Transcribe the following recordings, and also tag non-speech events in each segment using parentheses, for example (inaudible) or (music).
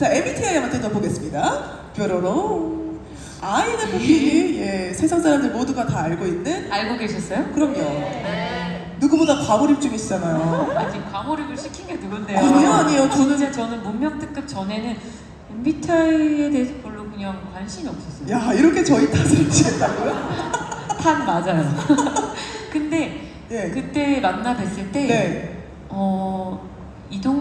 자, MBTI 한번 뜯어보겠습니다. 뾰로롱. INFP, 예, 세상 사람들 모두가 다 알고 있는 알고 계셨어요? 그럼요. 누구보다 과몰입 중이시잖아요. 아직 과몰입을 시킨 게 누군데요? 아니요, 아니요. 저는 진짜 저는 문명 특급 전에는 MBTI에 대해서 별로 그냥 관심이 없었어요. 야 이렇게 저희 탓을 치겠다고요? 탄 맞아요. (laughs) 근데 예. 그때 만나 뵀을 때 네. 어,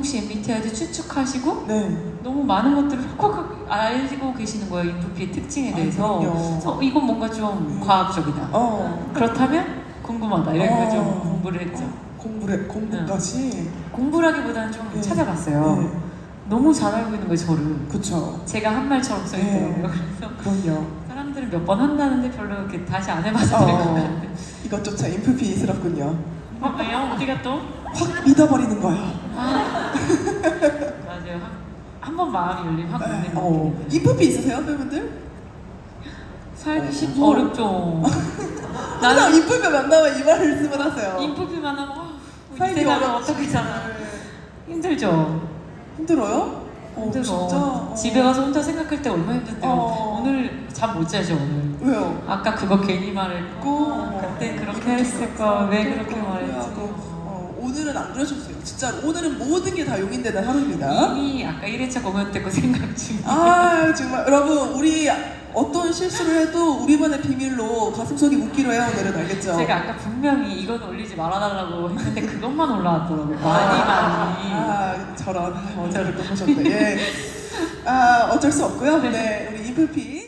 씨 MBTI도 추측하시고 네. 너무 많은 것들을 콕콕 알고 계시는 거예요. 인프피의 특징에 아, 대해서. 그럼요. 그래서 이건 뭔가 좀 과학적이다. 어. 그렇다면 궁금하다. 좀 어. 공부를 했죠. 공부를 공부까지. 공부라기보다는 좀 네. 찾아봤어요. 네. 너무 잘 알고 있는 거예요, 저를. 그쵸. 제가 한 말처럼 써있더라고요. 네. 그래서 그럼요. 사람들은 몇 번 한다는데 별로 이렇게 다시 안 해봐서 될것 어. 같아요. 이것조차 인프피스럽군요. 어, 왜요? 어디가 또? 확 믿어버리는 거야. 아, 맞아요. 한번 마음이 열리면 확 열리는 어. 느낌. 인프피 있으세요, 팬분들? 살기 쉽 어. 어렵죠. (laughs) 항상 나는 인프피 만나면 이 말씀을 하세요. 인프피만 하면 어, 우리 살기 세상은 어렵지. 어떻게 네. 힘들죠. 힘들어요? 어, 힘들어. 진짜? 어. 집에 가서 혼자 생각할 때 얼마나 힘든데요. 어. 오늘 잠 못 자죠 오늘. 왜요? 아까 그거 괜히 말했고 그때 그렇게 했을까 왜 그렇게 말했지 어, 오늘은 안 돼요. 진짜 오늘은 모든 게 다 용인되는 하루입니다. 이미 아까 1회차 공연 때거 생각 중이에요 아 정말 여러분 우리 어떤 실수를 해도 우리만의 비밀로 가슴속이 웃기로 해요 오늘은 알겠죠? 제가 아까 분명히 이건 올리지 말아달라고 했는데 그것만 올라왔더라고요 많이 많이 아 저런 아, 어제를 또 보셨네. 예. 아 어쩔 수 없고요. 네 우리 인프피